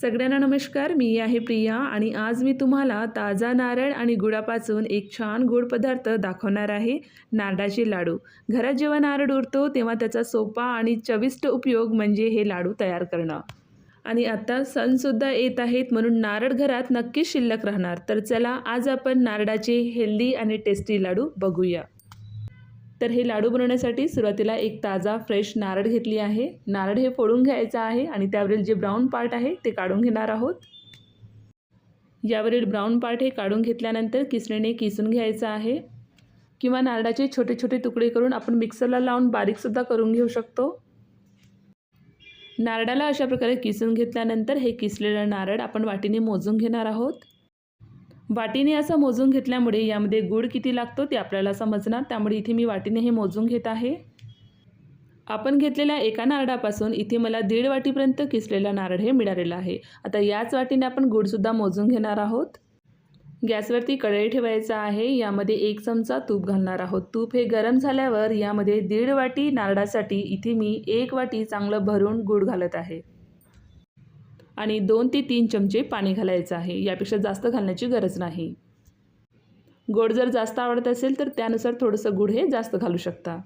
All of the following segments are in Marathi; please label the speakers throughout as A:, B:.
A: सगळ्यांना नमस्कार मी आहे प्रिया आणि आज मी तुम्हाला ताजा नारळ आणि गुळापासून एक छान गोड पदार्थ दाखवणार आहे नारळाचे लाडू. घरात जेव्हा नारळ उरतो तेव्हा त्याचा सोपा आणि चविष्ट उपयोग म्हणजे हे लाडू तयार करणं. आणि आता सणसुद्धा येत आहेत म्हणून नारळ घरात नक्कीच शिल्लक राहणार. तर चला आज आपण नारळाचे हेल्दी आणि टेस्टी लाडू बघूया. तर हे लाडू बनवण्यासाठी सुरुवातीला एक ताजा फ्रेश नारळ घेतली आहे. नारळ हे फोडून घ्यायचं आहे आणि त्यावरील जे ब्राऊन पार्ट आहे ते काढून घेणार आहोत. यावरील ब्राऊन पार्ट हे काढून घेतल्यानंतर किसणीने किसून घ्यायचं आहे. किंवा नारळाचे छोटे छोटे तुकडे करून आपण मिक्सरला लावून बारीकसुद्धा करून घेऊ शकतो. नारळाला अशा प्रकारे किसून घेतल्यानंतर हे किसलेलं नारळ आपण वाटीने मोजून घेणार आहोत. वाटीने असं मोजून घेतल्यामुळे यामध्ये गूळ किती लागतो ते आपल्याला समजणार. त्यामुळे इथे मी वाटीने हे मोजून घेत आहे. आपण घेतलेल्या एका नारळापासून इथे मला दीड वाटीपर्यंत किसलेला नारळ हे मिळालेलं आहे. आता याच वाटीने आपण गूळसुद्धा मोजून घेणार आहोत. गॅसवरती कढई ठेवायचा आहे. यामध्ये एक चमचा तूप घालणार आहोत. तूप हे गरम झाल्यावर यामध्ये दीड वाटी नारळासाठी इथे मी एक वाटी चांगलं भरून गूळ घालत आहे. आणि दोन ते तीन चमचे पाणी घालायचं आहे. यापेक्षा जास्त घालण्याची गरज नाही. गोड जर जास्त आवडत असेल तर त्यानुसार थोडंसं गूळ हे जास्त घालू शकता.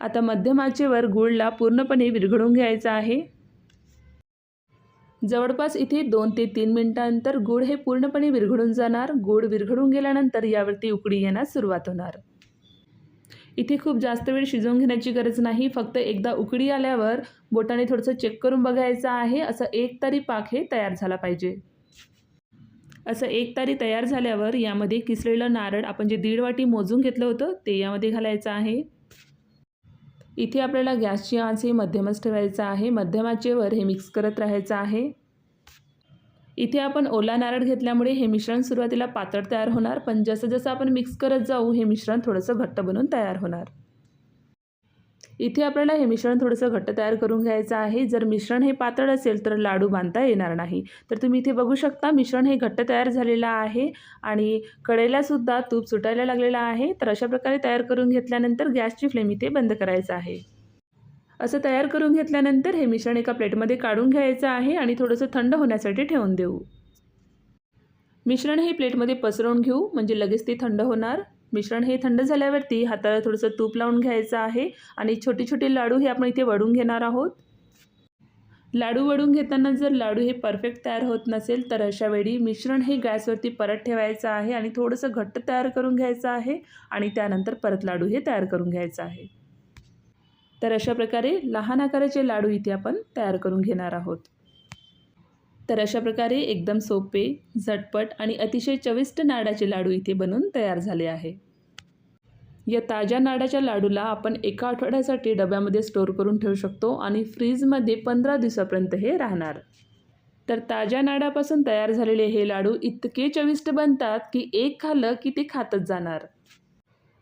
A: आता मध्यम आचेवर गूळला पूर्णपणे विरघळून घ्यायचं आहे. जवळपास इथे दोन ते तीन मिनटानंतर गूळ हे पूर्णपणे विरघळून जाणार. गूळ विरघळून गेल्यानंतर यावरती उकडी येण्यास सुरुवात होणार. इथे खूप जास्त वेळ शिजवून घेण्याची गरज नाही. फक्त एकदा उकडी आल्यावर बोटाने थोडंसं चेक करून बघायचं आहे. असं एक तारी पाक हे तयार झाला पाहिजे. असं एक तारी तयार झाल्यावर यामध्ये किसलेलं नारळ आपण जे दीड वाटी मोजून घेतलं होतं ते यामध्ये घालायचं आहे. इथे आपल्याला गॅसची आज ही मध्यमच ठेवायचं आहे. मध्यमाचेवर हे मिक्स करत राहायचं आहे. इथे आपण ओला नारळ घेतल्यामुळे हे मिश्रण सुरुवातीला पातळ तयार होणार पण जसं जसं आपण मिक्स करत जाऊ हे मिश्रण थोडंसं घट्ट बनून तयार होणार. इथे आपल्याला हे मिश्रण थोडंसं घट्ट तयार करून घ्यायचं आहे. जर मिश्रण हे पातळ असेल तर लाडू बांधता येणार नाही. तर तुम्ही इथे बघू शकता मिश्रण हे घट्ट तयार झालेलं आहे आणि कडेलासुद्धा तूप सुटायला लागलेलं आहे. तर अशा प्रकारे तयार करून घेतल्यानंतर गॅसची फ्लेम इथे बंद करायचं आहे. असं तयार करून घेतल्यानंतर हे मिश्रण एका प्लेटमध्ये काढून घ्यायचं आहे आणि थोडंसं थंड होण्यासाठी ठेवून देऊ. मिश्रण हे प्लेटमध्ये पसरवून घेऊ म्हणजे लगेच ते थंड होणार. मिश्रण हे थंड झाल्यावरती हाताला थोडंसं तूप लावून घ्यायचं आहे आणि छोटे छोटे लाडू हे आपण इथे वडून घेणार आहोत. लाडू वडून घेताना जर लाडू हे परफेक्ट तयार होत नसेल तर अशा वेळी मिश्रण हे गॅसवरती परत ठेवायचं आहे आणि थोडंसं घट्ट तयार करून घ्यायचं आहे आणि त्यानंतर परत लाडू हे तयार करून घ्यायचं आहे. तर अशा प्रकारे लहान आकाराचे लाडू इथे आपण तयार करून घेणार आहोत. तर अशा प्रकारे एकदम सोपे झटपट आणि अतिशय चविष्ट नाडाचे लाडू इथे बनून तयार झाले आहे. या ताज्या नाडाच्या लाडूला आपण एका आठवड्यासाठी डब्यामध्ये स्टोअर करून ठेवू शकतो आणि फ्रीजमध्ये पंधरा दिवसापर्यंत हे राहणार. तर ताज्या नाडापासून तयार झालेले हे लाडू इतके चविष्ट बनतात की एक खाल्लं की ते खातच जाणार.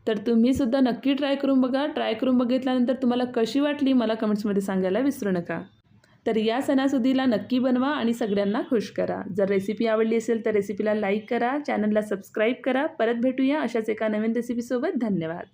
A: तर तुम्हीसुद्धा नक्की ट्राय करून बघा. ट्राय करून बघितल्यानंतर तुम्हाला कशी वाटली मला कमेंट्समध्ये सांगायला विसरू नका. तर या सणासुदीला नक्की बनवा आणि सगळ्यांना खुश करा. जर रेसिपी आवडली असेल तर रेसिपीला लाईक करा. चॅनलला सबस्क्राईब करा. परत भेटूया अशाच एका नवीन रेसिपीसोबत धन्यवाद.